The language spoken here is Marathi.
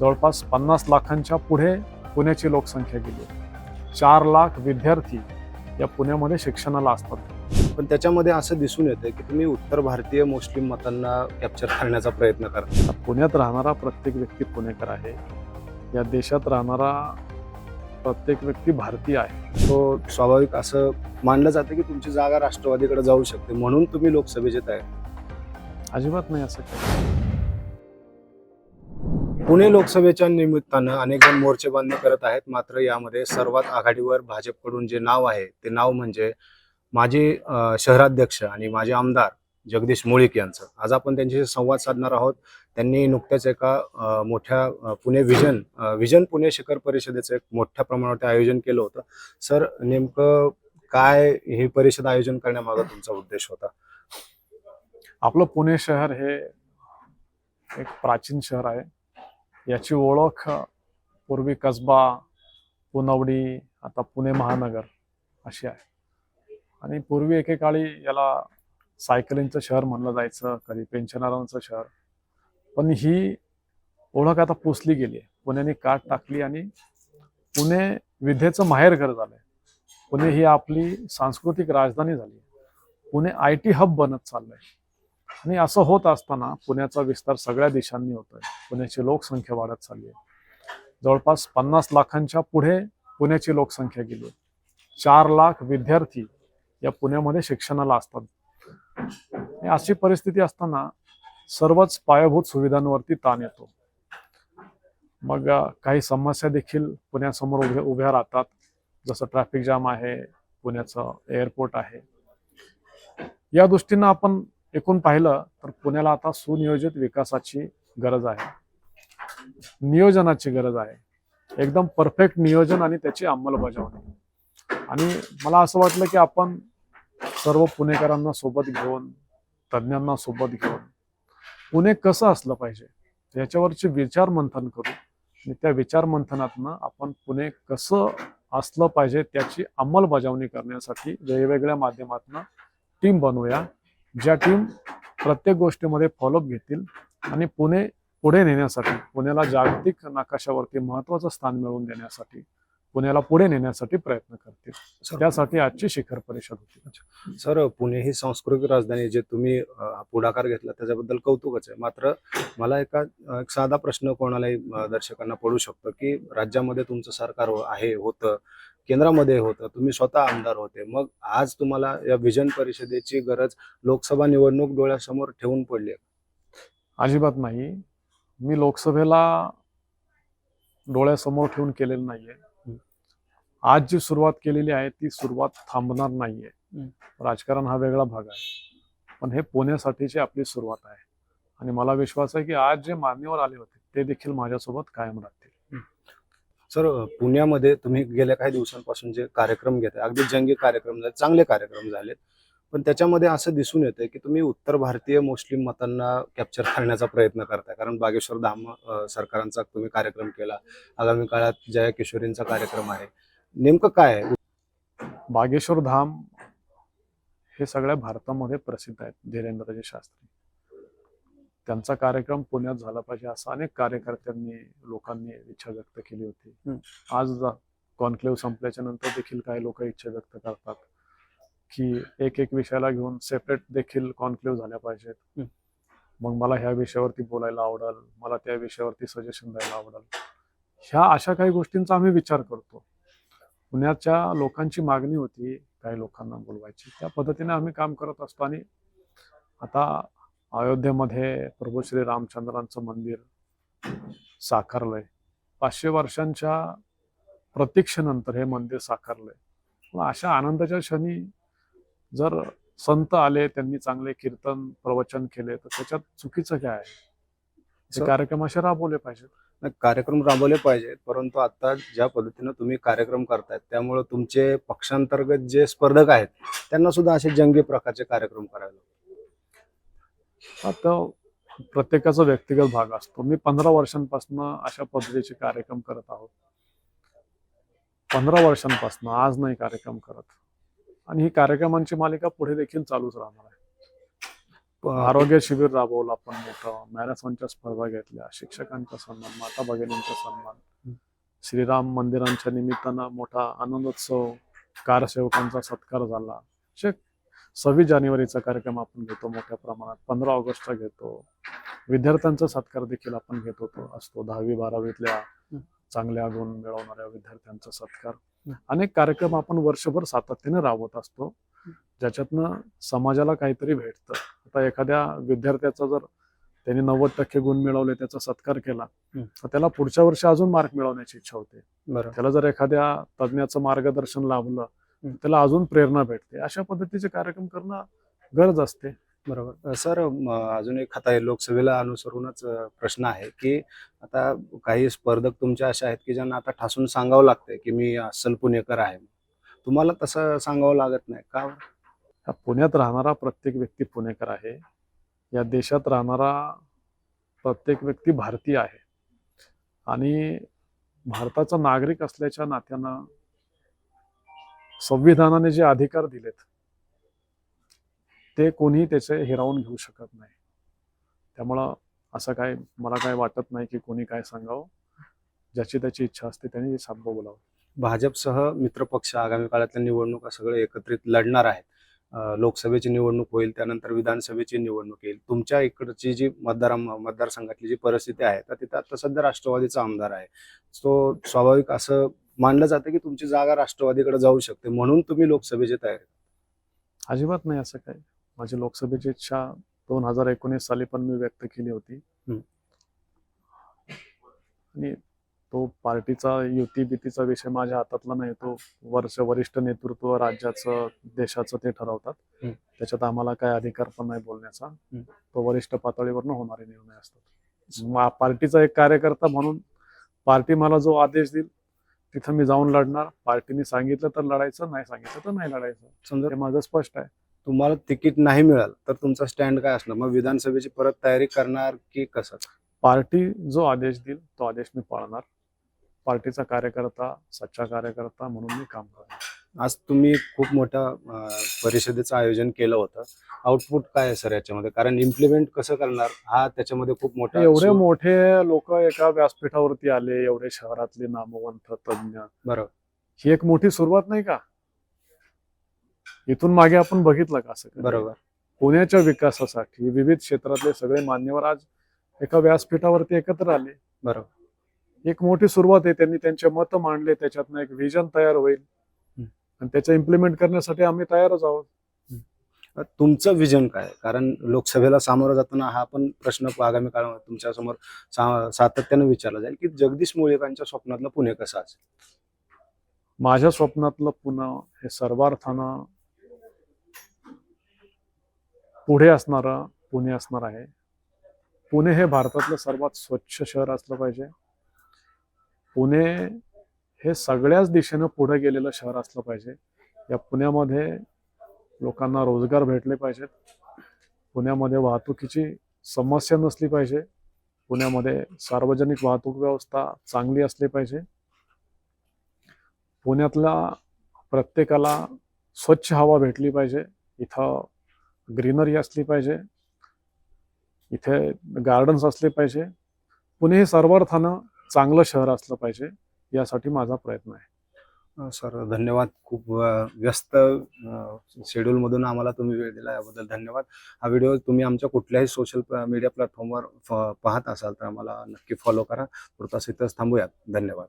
जवळपास पन्नास लाखांच्या पुढे पुण्याची लोकसंख्या गेली चार लाख विद्यार्थी या पुण्यामध्ये शिक्षणाला असतात. पण त्याच्यामध्ये असं दिसून येतं की तुम्ही उत्तर भारतीय मुस्लिम मतांना कॅप्चर करण्याचा प्रयत्न करता. पुण्यात राहणारा प्रत्येक व्यक्ती पुणेकर आहे. या देशात राहणारा प्रत्येक व्यक्ती भारतीय आहे. तो स्वाभाविक असं मानलं जातं की तुमची जागा राष्ट्रवादीकडे जाऊ शकते. म्हणून तुम्ही लोकसभेचे तयार. अजिबात नाही असं पुणे लोकसभेच्या निमित्तानं अनेक जण मोर्चेबांधणी करत आहेत. मात्र यामध्ये सर्वात आघाडीवर भाजपकडून जे नाव आहे ते नाव म्हणजे माजी शहराध्यक्ष आणि माजी आमदार जगदीश मुळीक यांचं. आज आपण त्यांच्याशी संवाद साधणार आहोत. त्यांनी नुकत्याच एका मोठ्या पुणे विजन विजन पुणे शिखर परिषदेचं एक मोठ्या प्रमाणावरती आयोजन केलं होतं. सर नेमकं काय ही परिषद आयोजन करण्यामागं तुमचा उद्देश होता? आपलं पुणे शहर हे एक प्राचीन शहर आहे. याची ओळख पूर्वी कसबा पुनवडी आता पुणे महानगर अशी आहे. आणि पूर्वी एकेकाळी याला सायकलिंगचं शहर म्हणलं जायचं कधी पेन्शनरांचं शहर. पण ही ओळख आता पुसली गेली आहे. पुण्याने काट टाकली आणि पुणे विधेचं माहेरघर झालंय. पुणे ही आपली सांस्कृतिक राजधानी झाली पुणे आय टी हब बनत चाललंय. आणि असं होत असताना पुण्याचा विस्तार सगळ्या दिशांनी होतोय. पुण्याची लोकसंख्या वाढत चालली आहे. जवळपास पन्नास लाखांच्या पुढे पुण्याची लोकसंख्या गेली आहे. चार लाख विद्यार्थी या पुण्यामध्ये शिक्षणाला असतात. आणि अशी परिस्थिती असताना सर्वच पायाभूत सुविधांवरती ताण येतो. मग काही समस्या देखील पुण्यासमोर उभ्या उभ्या राहतात. जसं ट्रॅफिक जाम आहे पुण्याचं एअरपोर्ट आहे. या दृष्टीनं आपण एकूण पाहिलं तर पुण्याला आता सुनियोजित विकासाची गरज आहे. नियोजनाची गरज आहे. एकदम परफेक्ट नियोजन आणि त्याची अंमलबजावणी. आणि मला असं वाटलं की आपण सर्व पुणेकरांना सोबत घेऊन तज्ज्ञांना सोबत घेऊन पुणे कसं असलं पाहिजे याच्यावरचे विचार मंथन करू आणि त्या विचार मंथनातनं आपण पुणे कसं असलं पाहिजे त्याची अंमलबजावणी करण्यासाठी वेगवेगळ्या माध्यमातून टीम बनवूया. ज्या टीम प्रत्येक गोष्टीमध्ये फॉलोअप घेतील आणि पुणे पुढे नेण्यासाठी पुण्याला जागतिक नकाशावरती महत्वाचं स्थान मिळवून देण्यासाठी पुण्याला पुढे नेण्यासाठी प्रयत्न करतील. त्यासाठी आजची शिखर परिषद होती. सर पुणे ही सांस्कृतिक राजधानी जे तुम्ही पुढाकार घेतला त्याच्याबद्दल कौतुकच आहे. मात्र मला एका एक साधा प्रश्न कोणालाही दर्शकांना पडू शकतो की राज्यामध्ये तुमचं सरकार हो- आहे होतं केंद्रामध्ये होतं. तुम्ही स्वतः आमदार होते. मग आज तुम्हाला या विजन परिषदेची गरज लोकसभा निवडणूक डोळ्यासमोर ठेवून पडली आहे. अजिबात नाही. मी लोकसभेला डोळ्यासमोर ठेवून केलेलं नाहीये. आज जी सुरुवात केलेली आहे ती सुरुवात थांबणार नाहीये. राजकारण हा वेगळा भाग आहे. पण हे पुण्यासाठीची आपली सुरुवात आहे. आणि मला विश्वास आहे की आज जे मान्यवर आले होते ते देखील माझ्यासोबत कायम राहतील. सर पुण्यामध्ये तुम्ही गेल्या काही दिवसांपासून जे कार्यक्रम घेत आहे अगदी जंगी कार्यक्रम झाले चांगले कार्यक्रम झालेत. पण त्याच्यामध्ये असं दिसून येतंय की तुम्ही उत्तर भारतीय मुस्लिम मतांना कॅप्चर करण्याचा प्रयत्न करताय. कारण बागेश्वर धाम सरकारांचा तुम्ही कार्यक्रम केला. आगामी काळात जया किशोरींचा कार्यक्रम आहे. नेमकं काय आहे? बागेश्वर धाम हे सगळ्या भारतामध्ये प्रसिद्ध आहेत धीरेंद्रजी शास्त्री. त्यांचा कार्यक्रम पुण्यात झाला पाहिजे असं अनेक कार्यकर्त्यांनी लोकांनी इच्छा व्यक्त केली होती. आज कॉन्क्लेव्ह संपल्याच्या नंतर देखील काही लोक इच्छा व्यक्त करतात की एक एक विषयाला घेऊन सेपरेट देखील कॉन्क्लेव्ह झाल्या पाहिजेत. मग मला ह्या विषयावरती बोलायला आवडेल मला त्या विषयावरती सजेशन द्यायला आवडेल. ह्या अशा काही गोष्टींचा आम्ही विचार करतो. पुण्याच्या लोकांची मागणी होती काही लोकांना बोलवायची. त्या पद्धतीने आम्ही काम करत असतो आणि आता अयोध्येमध्ये प्रभू श्री रामचंद्रांचं मंदिर साकारलंय. पाचशे वर्षांच्या प्रतीक्षेनंतर हे मंदिर साकारलंय. मग अशा आनंदाच्या क्षणी जर संत आले त्यांनी चांगले कीर्तन प्रवचन केले तर त्याच्यात चुकीचं काय आहे? हे कार्यक्रम असे राबवले पाहिजेत. कार्यक्रम राबवले पाहिजेत परंतु आता ज्या पद्धतीनं तुम्ही कार्यक्रम करतायत त्यामुळे तुमचे पक्षांतर्गत जे स्पर्धक आहेत त्यांना सुद्धा असे जंगी प्रकारचे कार्यक्रम करायला लागतात. आता प्रत्येकाचा व्यक्तिगत भाग असतो. मी पंधरा वर्षांपासून अशा पद्धतीचे कार्यक्रम करत आहोत. पंधरा वर्षांपासून आज नाही कार्यक्रम करत. आणि ही कार्यक्रमांची मालिका पुढे देखील चालूच राहणार आहे. आरोग्य शिबिर राबवलं आपण मोठं. मॅरेथॉनच्या स्पर्धा घेतल्या. शिक्षकांचा सन्मान माता भगिनींचा सन्मान. श्रीराम मंदिरांच्या निमित्तानं मोठा आनंदोत्सव कारसेवकांचा सत्कार झाला. असे सव्वीस जानेवारीचा कार्यक्रम आपण घेतो मोठ्या प्रमाणात. पंधरा ऑगस्टचा घेतो. विद्यार्थ्यांचा सत्कार देखील आपण घेत होतो असतो. दहावी बारावीतल्या चांगल्या गुण मिळवणाऱ्या विद्यार्थ्यांचा सत्कार. अनेक कार्यक्रम आपण वर्षभर सातत्याने राबवत असतो ज्याच्यातनं समाजाला काहीतरी भेटतं. आता एखाद्या विद्यार्थ्याचा जर त्यांनी नव्वद टक्के गुण मिळवले त्याचा सत्कार केला. तर त्याला पुढच्या वर्षी अजून मार्क मिळवण्याची इच्छा होते. त्याला जर एखाद्या तज्ज्ञाचं मार्गदर्शन लाभलं. त्याला अजून प्रेरणा भेटते. अशा पद्धतीचे कार्यक्रम करणं गरज असते. बरोबर. सर अजून एक आता लोकसभेला अनुसरूनच प्रश्न आहे की आता काही स्पर्धक तुमच्या अशा आहेत की ज्यांना आता ठासून सांगावं लागतंय की मी अस्सल पुणेकर आहे. तुम्हाला तसं सांगावं लागत नाही का? हा पुण्यात राहणारा प्रत्येक व्यक्ती पुणेकर आहे. या देशात राहणारा प्रत्येक व्यक्ती भारतीय आहे. आणि भारताचा नागरिक असल्याच्या नात्यानं संविधानाने जे अधिकार दिलेत ते कोणीही त्याचे हिरावून घेऊ शकत नाही. त्यामुळं असं काय मला काय वाटत नाही की कोणी काय सांगावं. ज्याची त्याची इच्छा असते त्यांनी साप बोलावं. भाजपसह मित्रपक्ष आगामी काळातल्या निवडणुका सगळे एकत्रित लढणार आहेत. लोकसभेची निवडणूक होईल त्यानंतर विधानसभेची निवडणूक येईल. तुमच्या इकडची जी मतदार मतदारसंघातली जी परिस्थिती आहे तर तिथं आता सध्या राष्ट्रवादीचा आमदार आहे. तो स्वाभाविक असं मानलं जातं की तुमची जागा राष्ट्रवादीकडे जाऊ शकते म्हणून तुम्ही लोकसभेची तयारी अजिबात नाही असं काही. माझी लोकसभेची इच्छा दोन हजार एकोणीस साली पण मी व्यक्त केली होती. आणि तो पार्टीचा युती बितीचा विषय माझ्या हातातला नाही तो वर्ष वरिष्ठ नेतृत्व राज्याचं देशाचं ते ठरवतात. त्याच्यात आम्हाला काय अधिकार पण नाही बोलण्याचा. तो वरिष्ठ पातळीवरनं होणारे निर्णय असतात. पार्टीचा एक कार्यकर्ता म्हणून पार्टी मला जो आदेश देईल तिथं मी जाऊन लढणार. पार्टीने सांगितलं तर लढायचं नाही सांगितलं तर नाही लढायचं. समजा हे माझं स्पष्ट आहे. तुम्हाला तिकीट नाही मिळालं तर तुमचा स्टँड काय असणार? मग विधानसभेची परत तयारी करणार की कसं? पार्टी जो आदेश देईल तो आदेश मी पाळणार. पार्टीचा कार्यकर्ता सच्चा कार्यकर्ता म्हणून मी काम करणार. आज तुम्ही खूप मोठ्या परिषदेचं आयोजन केलं होतं. आउटपुट काय आहे सर याच्यामध्ये? कारण इम्प्लिमेंट कसं करणार? हा त्याच्यामध्ये खूप मोठा एवढे मोठे लोक एका व्यासपीठावरती आले एवढे शहरातले नामवंत तज्ञ बरोबर. ही एक मोठी सुरुवात नाही का? इथून मागे आपण बघितलं का असं कधी? बरोबर. पुण्याच्या विकासासाठी विविध क्षेत्रातले सगळे मान्यवर आज एका व्यासपीठावरती एकत्र आले. बरोबर. एक मोठी सुरुवात आहे. त्यांनी त्यांचे मत मांडले. त्याच्यातनं एक विजन तयार होईल. आणि त्याचं इम्प्लिमेंट करण्यासाठी आम्ही तयारच आहोत. तुमचं विजन काय? कारण लोकसभेला सामोरं जाताना हा पण प्रश्न आगामी काळामध्ये तुमच्यासमोर सा- सातत्याने विचारला जाईल की जगदीश मुळेकांच्या स्वप्नातलं पुणे कसं असेल? माझ्या स्वप्नातलं पुणे हे सर्वार्थानं पुढे असणारं पुणे असणार आहे. पुणे हे भारतातलं सर्वात स्वच्छ शहर असलं पाहिजे. पुणे हे सगळ्याच दिशेनं पुढे गेलेलं शहर असलं पाहिजे. या पुण्यामध्ये लोकांना रोजगार भेटले पाहिजेत. पुण्यामध्ये वाहतुकीची समस्या नसली पाहिजे. पुण्यामध्ये सार्वजनिक वाहतूक व्यवस्था चांगली असली पाहिजे. पुण्यातल्या प्रत्येकाला स्वच्छ हवा भेटली पाहिजे. इथं ग्रीनरी असली पाहिजे. इथे गार्डन्स असले पाहिजे. पुणे हे सर्वार्थानं चांगलं शहर असलं पाहिजे. यासाठी माझा प्रयत्न आहे. सर धन्यवाद. खूप व्यस्त शेड्यूल मधून आम्हाला तुम्ही वेळ दिला याबद्दल धन्यवाद. हा व्हिडिओ तुम्ही आमच्या कुठल्याही सोशल मीडिया प्लॅटफॉर्मवर पाहत असाल तर आम्हाला नक्की फॉलो करा. पुरतास इथंच थांबूयात. धन्यवाद.